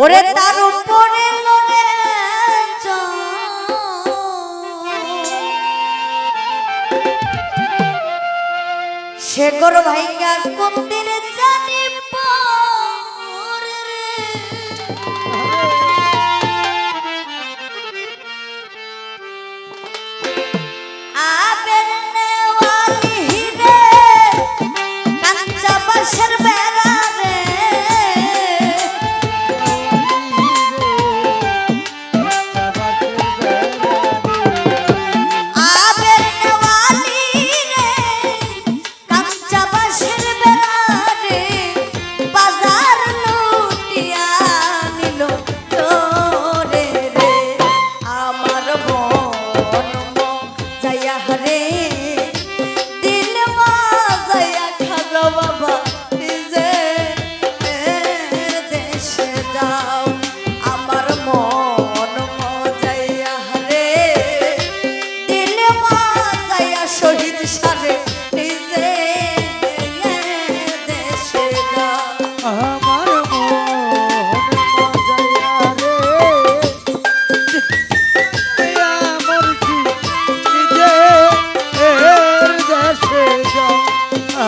ওরে তার উপরে শেখর ভাইয়া কোন জানি পা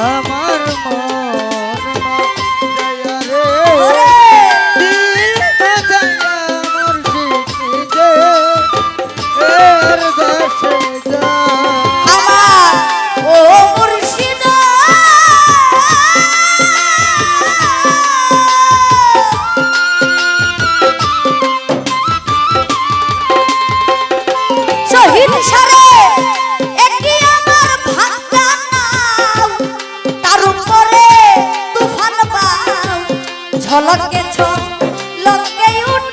আমার ঝলকেছ লকে উঠ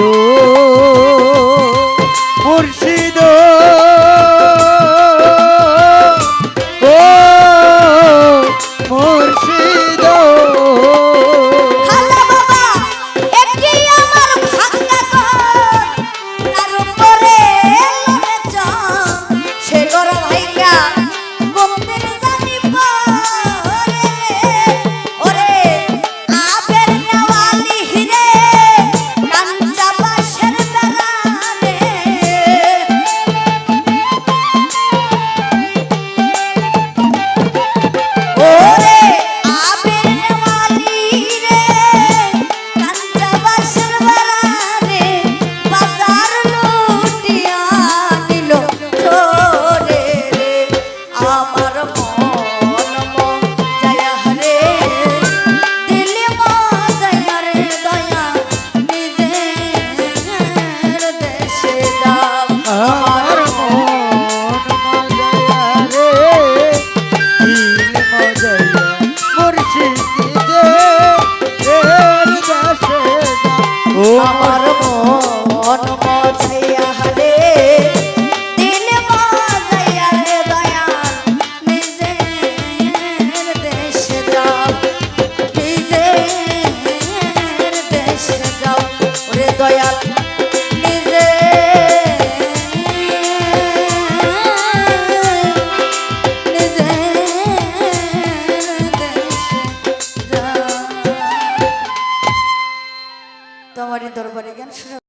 তো